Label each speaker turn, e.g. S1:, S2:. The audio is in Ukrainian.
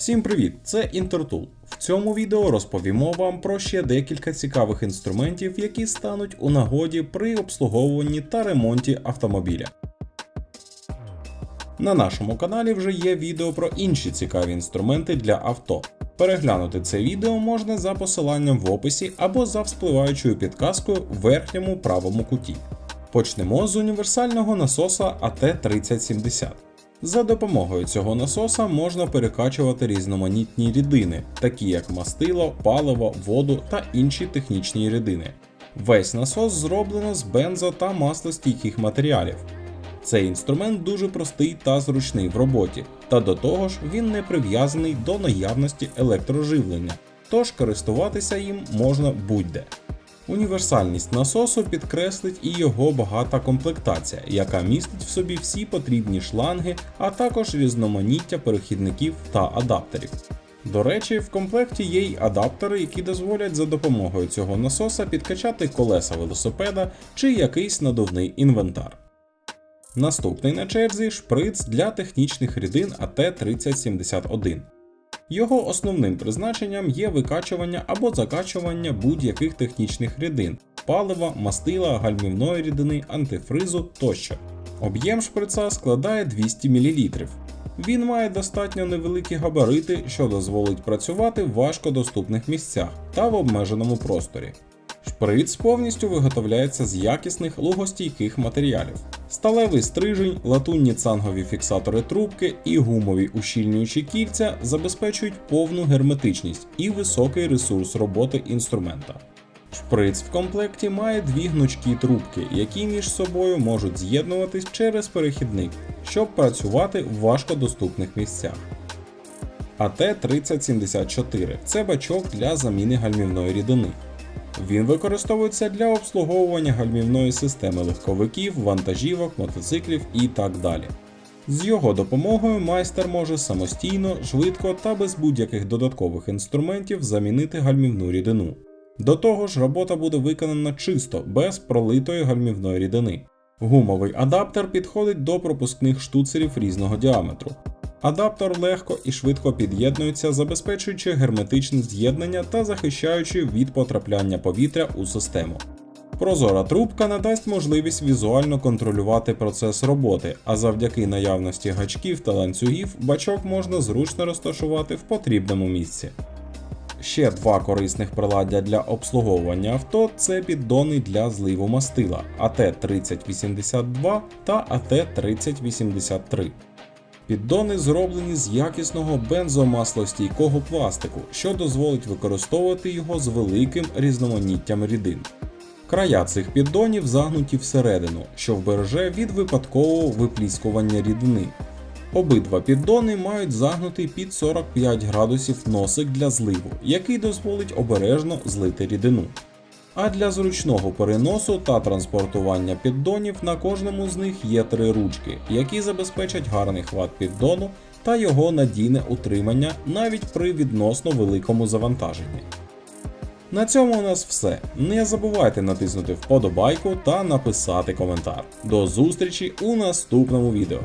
S1: Всім привіт! Це Інтертул. В цьому відео розповімо вам про ще декілька цікавих інструментів, які стануть у нагоді при обслуговуванні та ремонті автомобіля. На нашому каналі вже є відео про інші цікаві інструменти для авто. Переглянути це відео можна за посиланням в описі або за вспливаючою підказкою в верхньому правому куті. Почнемо з універсального насоса AT3070. За допомогою цього насоса можна перекачувати різноманітні рідини, такі як мастило, паливо, воду та інші технічні рідини. Весь насос зроблено з бензо та маслостійких матеріалів. Цей інструмент дуже простий та зручний в роботі, та до того ж він не прив'язаний до наявності електроживлення, тож користуватися їм можна будь-де. Універсальність насосу підкреслить і його багата комплектація, яка містить в собі всі потрібні шланги, а також різноманіття перехідників та адаптерів. До речі, в комплекті є й адаптери, які дозволять за допомогою цього насоса підкачати колеса велосипеда чи якийсь надувний інвентар. Наступний на черзі шприц для технічних рідин АТ3071. Його основним призначенням є викачування або закачування будь-яких технічних рідин, палива, мастила, гальмівної рідини, антифризу тощо. Об'єм шприца складає 200 мл. Він має достатньо невеликі габарити, що дозволить працювати в важкодоступних місцях та в обмеженому просторі. Шприц повністю виготовляється з якісних лугостійких матеріалів. Сталевий стрижень, латунні цангові фіксатори трубки і гумові ущільнюючі кільця забезпечують повну герметичність і високий ресурс роботи інструмента. Шприц в комплекті має дві гнучкі трубки, які між собою можуть з'єднуватись через перехідник, щоб працювати в важкодоступних місцях. АТ-3074 це бачок для заміни гальмівної рідини. Він використовується для обслуговування гальмівної системи легковиків, вантажівок, мотоциклів і так далі. З його допомогою майстер може самостійно, швидко та без будь-яких додаткових інструментів замінити гальмівну рідину. До того ж, робота буде виконана чисто, без пролитої гальмівної рідини. Гумовий адаптер підходить до пропускних штуцерів різного діаметру. Адаптер легко і швидко під'єднується, забезпечуючи герметичне з'єднання та захищаючи від потрапляння повітря у систему. Прозора трубка надасть можливість візуально контролювати процес роботи, а завдяки наявності гачків та ланцюгів бачок можна зручно розташувати в потрібному місці. Ще два корисних приладдя для обслуговування авто це піддони для зливу мастила АТ-3082 та АТ-3083. Піддони зроблені з якісного бензомаслостійкого пластику, що дозволить використовувати його з великим різноманіттям рідин. Края цих піддонів загнуті всередину, що вбереже від випадкового випліскування рідини. Обидва піддони мають загнутий під 45 градусів носик для зливу, який дозволить обережно злити рідину. А для зручного переносу та транспортування піддонів на кожному з них є три ручки, які забезпечать гарний хват піддону та його надійне утримання навіть при відносно великому завантаженні. На цьому у нас все. Не забувайте натиснути вподобайку та написати коментар. До зустрічі у наступному відео.